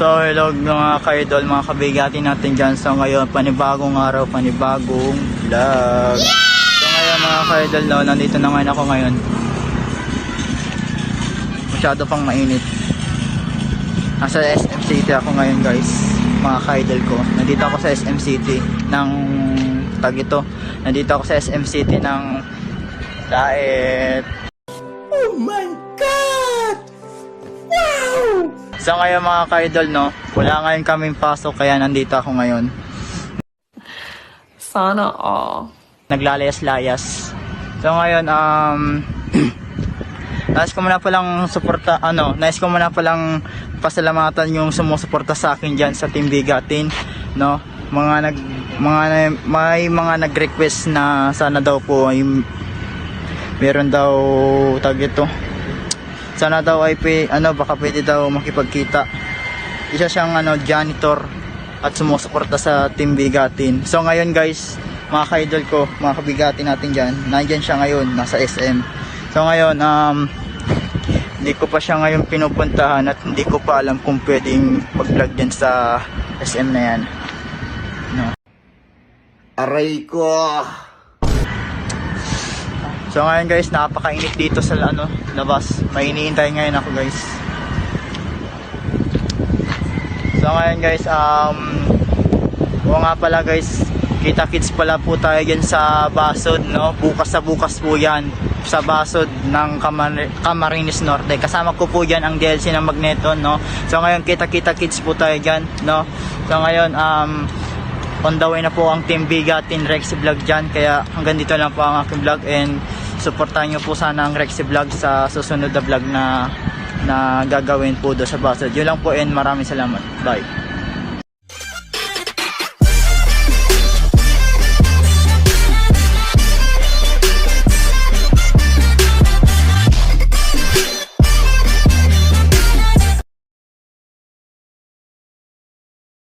So hello mga ka-idol, mga kabigati natin dyan. So ngayon, panibagong araw, panibagong vlog. So ngayon mga ka-idol, no, nandito na ngayon ako ngayon. Masyado pang mainit. Nasa SM City ako ngayon guys, mga ka-idol ko. Nandito ako sa SM City ng tag ito. Nandito ako sa SM City ng Daet. So ngayon mga ka-idol no, wala ngayon kaming pasok kaya nandito ako ngayon. Sana all. Naglalayas-layas. So ngayon um nais ko muna palang suporta ano, nais ko muna palang pasalamatan yung sumusuporta sa akin diyan sa Team Bigatin, no? Mga nag mga may mga nag-request na sana daw po ay meron daw tag ito sana daw ay ano baka pwede daw makipagkita isa siyang ano janitor at sumusuporta sa team bigatin so ngayon guys mga ka-idol ko mga kabigatin natin dyan nandyan siya ngayon nasa SM so ngayon um hindi ko pa siya ngayon pinupuntahan at hindi ko pa alam kung pwedeng mag-vlog dyan sa SM na yan no. Aray ko! So ngayon guys, napakainit dito sa ano, labas. May iniintay ngayon ako guys. So ngayon guys, um o nga pala guys, kita kids pala po tayo dyan sa Basod, no? Bukas sa bukas po yan sa Basod ng Camar- Camarines Norte. Kasama ko po dyan ang DLC ng Magneto, no? So ngayon, kita kita kids po tayo dyan, no? So ngayon, um, on the way na po ang Team Bigatin Rexy Vlog dyan. Kaya hanggang dito lang po ang aking vlog and supportahan nyo po sana ang Rexy Vlog sa susunod na vlog na na gagawin po do sa Basod. Yun lang po and maraming salamat. Bye.